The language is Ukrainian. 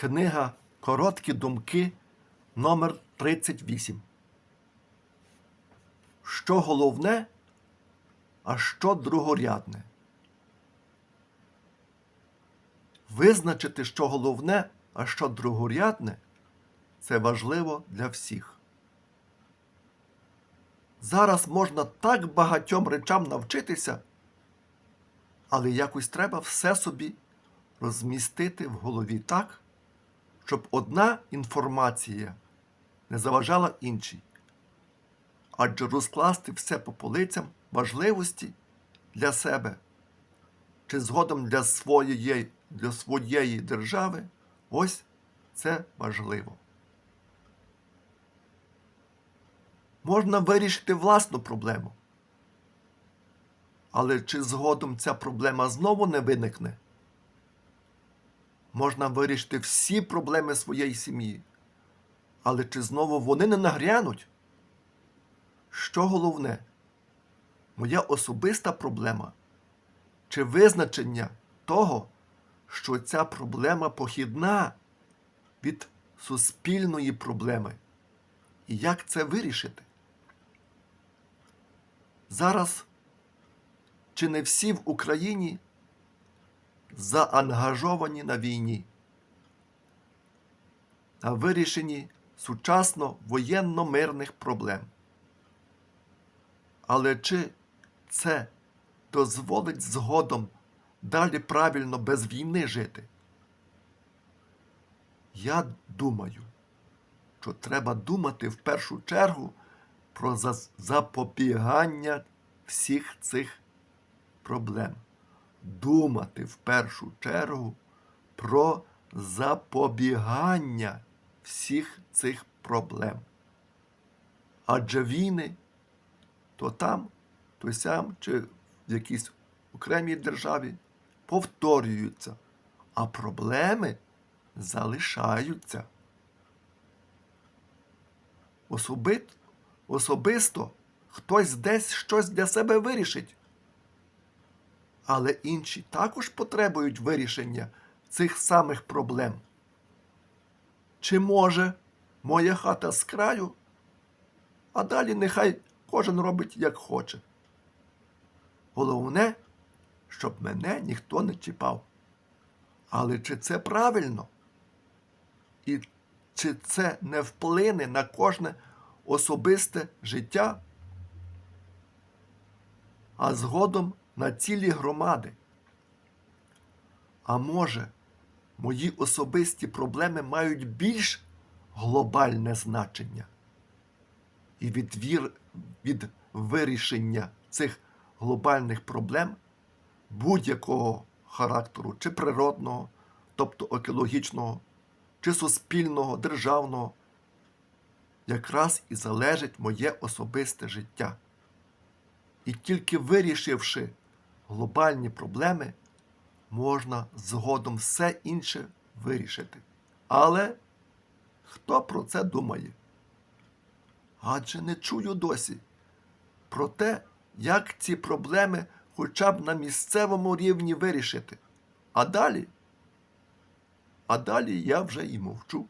Книга Короткі думки номер 38 Що головне, а що другорядне? Визначити, що головне, а що другорядне, це важливо для всіх. Зараз можна так багатьом речам навчитися, але якось треба все собі розмістити в голові так, щоб одна інформація не заважала іншій. Адже розкласти все по полицям важливості для себе чи згодом для своєї, для своєї держави, ось це важливо. Можна вирішити власну проблему. Але чи згодом ця проблема знову не виникне? Можна вирішити всі проблеми своєї сім'ї. Але чи знову вони не нагрянуть? Що головне? Моя особиста проблема чи визначення того, що ця проблема похідна від суспільної проблеми? І як це вирішити? Зараз чи не всі в Україні заангажовані на війні, на вирішенні сучасно воєнно-мирних проблем. Але чи це дозволить згодом далі правильно без війни жити? Я думаю, що треба думати в першу чергу про запобігання всіх цих проблем. Думати в першу чергу про запобігання всіх цих проблем. Адже війни то там, то сям, чи в якійсь окремій державі повторюються, а проблеми залишаються. Особит, особисто хтось десь щось для себе вирішить. Але інші також потребують вирішення цих самих проблем. Чи може моя хата з краю, а далі нехай кожен робить як хоче. Головне, щоб мене ніхто не чіпав. Але чи це правильно? І чи це не вплине на кожне особисте життя, а згодом на цілі громади? А може, мої особисті проблеми мають більш глобальне значення? І від, вір, від вирішення цих глобальних проблем будь-якого характеру, чи природного, тобто екологічного, чи суспільного, державного, якраз і залежить моє особисте життя. І тільки вирішивши глобальні проблеми, можна згодом все інше вирішити. Але хто про це думає? Адже не чую досі про те, як ці проблеми хоча б на місцевому рівні вирішити. А далі? А далі я вже і мовчу.